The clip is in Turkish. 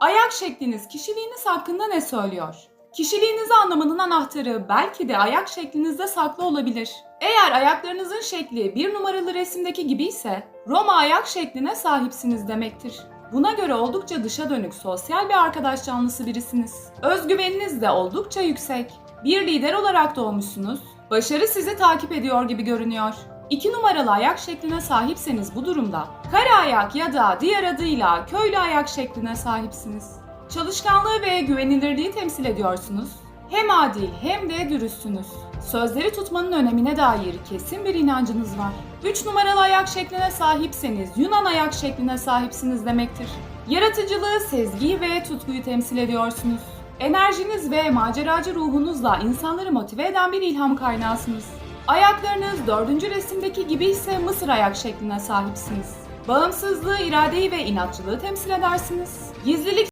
Ayak şekliniz kişiliğiniz hakkında ne söylüyor? Kişiliğinizi anlamanın anahtarı belki de ayak şeklinizde saklı olabilir. Eğer ayaklarınızın şekli bir numaralı resimdeki gibi ise Roma ayak şekline sahipsiniz demektir. Buna göre oldukça dışa dönük sosyal bir arkadaş canlısı birisiniz. Özgüveniniz de oldukça yüksek. Bir lider olarak doğmuşsunuz. Başarı sizi takip ediyor gibi görünüyor. İki numaralı ayak şekline sahipseniz bu durumda kare ayak ya da diğer adıyla köylü ayak şekline sahipsiniz. Çalışkanlığı ve güvenilirliği temsil ediyorsunuz. Hem adil hem de dürüstsünüz. Sözleri tutmanın önemine dair kesin bir inancınız var. 3 numaralı ayak şekline sahipseniz Yunan ayak şekline sahipsiniz demektir. Yaratıcılığı, sezgiyi ve tutkuyu temsil ediyorsunuz. Enerjiniz ve maceracı ruhunuzla insanları motive eden bir ilham kaynağısınız. Ayaklarınız dördüncü resimdeki gibi ise Mısır ayak şekline sahipsiniz. Bağımsızlığı, iradeyi ve inatçılığı temsil edersiniz. Gizlilik